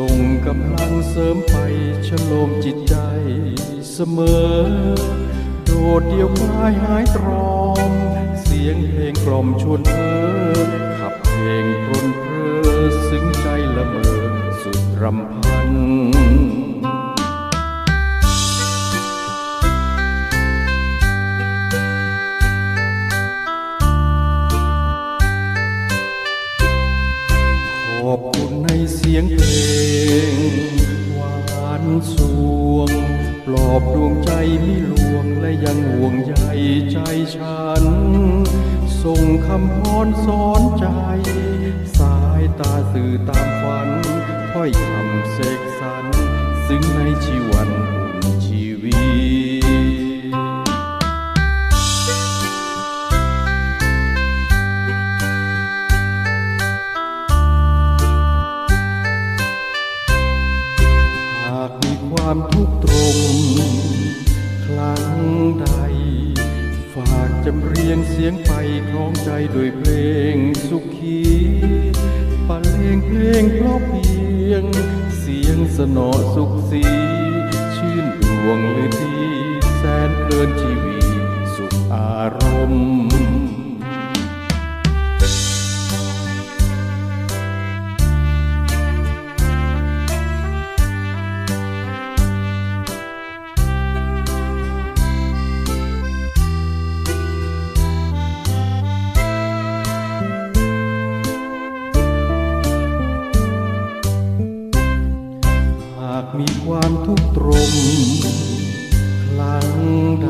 ทรงกำลังเสริมไปฉโลมจิตใจเสมอ โดดเดียวคลายหายตรอม เสียงเพลงกล่อมชวนเพ้อขับเพลงปรนเพอซึ้งใจละเมอสุดรำพัน อบคุณในเสียงเพลง หวานสวง ปลอบดวงใจมิลวงและยังห่วงใยใจฉัน ส่งคำพรสอนใจ สายตาสื่อตามฝัน ถ้อยคำเสกสรร ซึ่งในชีวัน ความทุกข์ตรง ครั้งใด ฝากจำเรียงเสียงไปคล้องใจด้วยเพลงสุขีบรรเลงเพลงเพราะเพียง เสียงสนอสุขสี ชื่นดวงเลยดีแสนเพลินชีวีสุขอารมณ์ากมีความทุกข์ตรงครั้งใด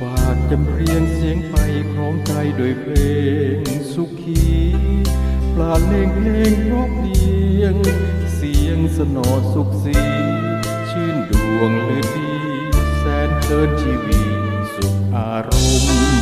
ฝากจำเรียงเสียงไปคล้องใจโดยเพลงสุขี ปลาเลงเพลงเพราะเพียง เสียงสนอสุขสี ชื่นดวงเลือดี แสนเพลินชีวีสุขอารมณ์